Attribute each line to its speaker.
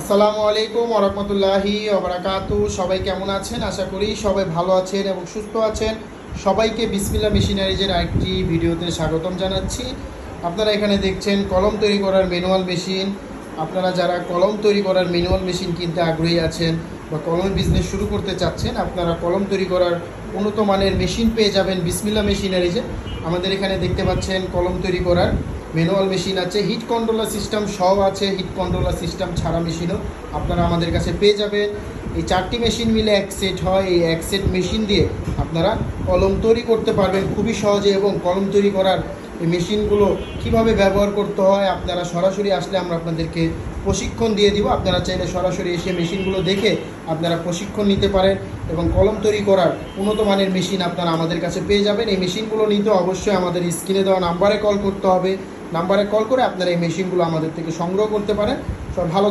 Speaker 1: আসসালামু আলাইকুম ওরহমতুল্লাহি ওবরাকাতু সবাই কেমন আছেন? আশা করি সবাই ভালো আছেন এবং সুস্থ আছেন। সবাইকে বিসমিল্লা মেশিনারিজের আরেকটি ভিডিওতে স্বাগতম জানাচ্ছি। আপনারা এখানে দেখছেন কলম তৈরি করার ম্যানুয়াল মেশিন। আপনারা যারা কলম তৈরি করার ম্যানুয়াল মেশিন কিনতে আগ্রহী আছেন বা কলমের বিজনেস শুরু করতে চাচ্ছেন, আপনারা কলম তৈরি করার উন্নত মানের মেশিন পেয়ে যাবেন বিসমিল্লা মেশিনারিজে আমাদের এখানে দেখতে পাচ্ছেন কলম তৈরি করার ম্যানুয়াল মেশিন আছে হিট কন্ট্রোলার সিস্টেম সব আছে হিট কন্ট্রোলার সিস্টেম ছাড়া মেশিনও আপনারা আমাদের কাছে পেয়ে যাবেন। এই চারটি মেশিন মিলে এক সেট হয়, এই এক সেট মেশিন দিয়ে আপনারা কলম তৈরি করতে পারবেন খুবই সহজে এবং কলম তৈরি করার এই মেশিনগুলো কীভাবে ব্যবহার করতে হয়, আপনারা সরাসরি আসলে আমরা আপনাদেরকে প্রশিক্ষণ দিয়ে দিব। আপনারা চাইলে সরাসরি এসে মেশিনগুলো দেখে আপনারা প্রশিক্ষণ নিতে পারেন এবং কলম তৈরি করার উন্নত মানের মেশিন আপনারা আমাদের কাছে পেয়ে যাবেন। এই মেশিনগুলো নিতে অবশ্যই আমাদের স্ক্রিনে দেওয়া নাম্বারে কল করতে হবে। নাম্বারে কল করে আপনারা এই মেশিনগুলো আমাদের থেকে সংগ্রহ করতে পারেন। সব ভালো